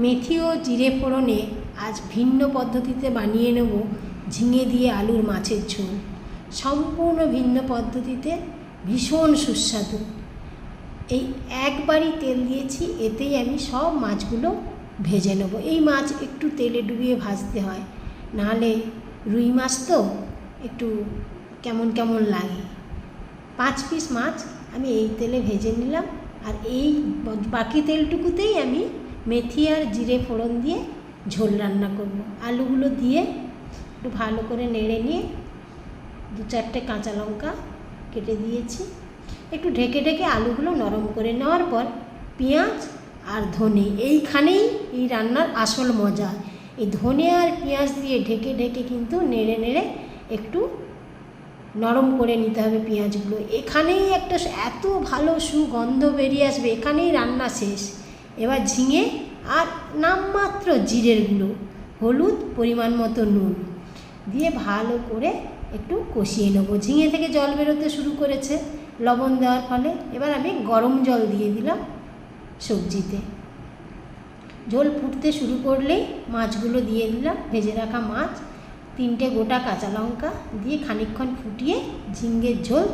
মেথি ও জিরে ফোড়নে আজ ভিন্ন পদ্ধতিতে বানিয়ে নেব ঝিঙে দিয়ে আলুর মাছের ঝোল। সম্পূর্ণ ভিন্ন পদ্ধতিতে ভীষণ সুস্বাদু। এই একবারই তেল দিয়েছি, এতেই আমি সব মাছগুলো ভেজে নেব। এই মাছ একটু তেলে ডুবিয়ে ভাজতে হয়, নাহলে রুই মাছ তো একটু কেমন কেমন লাগে। পাঁচ পিস মাছ আমি এই তেলে ভেজে নিলাম, আর এই বাকি তেলটুকুতেই আমি মেথি আর জিরে ফোড়ন দিয়ে ঝোল রান্না করব। আলুগুলো দিয়ে একটু ভালো করে নেড়ে নিয়ে দু চারটে কাঁচা লঙ্কা কেটে দিয়েছি। একটু ঢেকে ঢেকে আলুগুলো নরম করে নেওয়ার পর পেঁয়াজ আর ধনে, এইখানেই এই রান্নার আসল মজা। এই ধনে আর পেঁয়াজ দিয়ে ঢেকে ঢেকে কিন্তু নেড়ে নেড়ে একটু নরম করে নিতে হবে পেঁয়াজগুলো। এখানেই একটা এত ভালো সুগন্ধ বেরিয়ে আসবে, এখানেই রান্না শেষ। এবার ঝিঙে আর নামমাত্র জিরের গুঁড়ো, হলুদ পরিমাণ মতো নুন দিয়ে ভালো করে একটু কষিয়ে নেব। ঝিঙে থেকে জল বেরোতে শুরু করেছে, লবণ দেওয়ার ফলে। এবার আমি গরম জল দিয়ে দিলাম সবজিতে। ঝোল ফুটতে শুরু করলেই মাছগুলো দিয়ে দিলাম। ভেজে রাখা মাছ, তিনটে গোটা কাঁচা লঙ্কা দিয়ে খানিকক্ষণ ফুটিয়ে ঝিঙ্গের ঝোল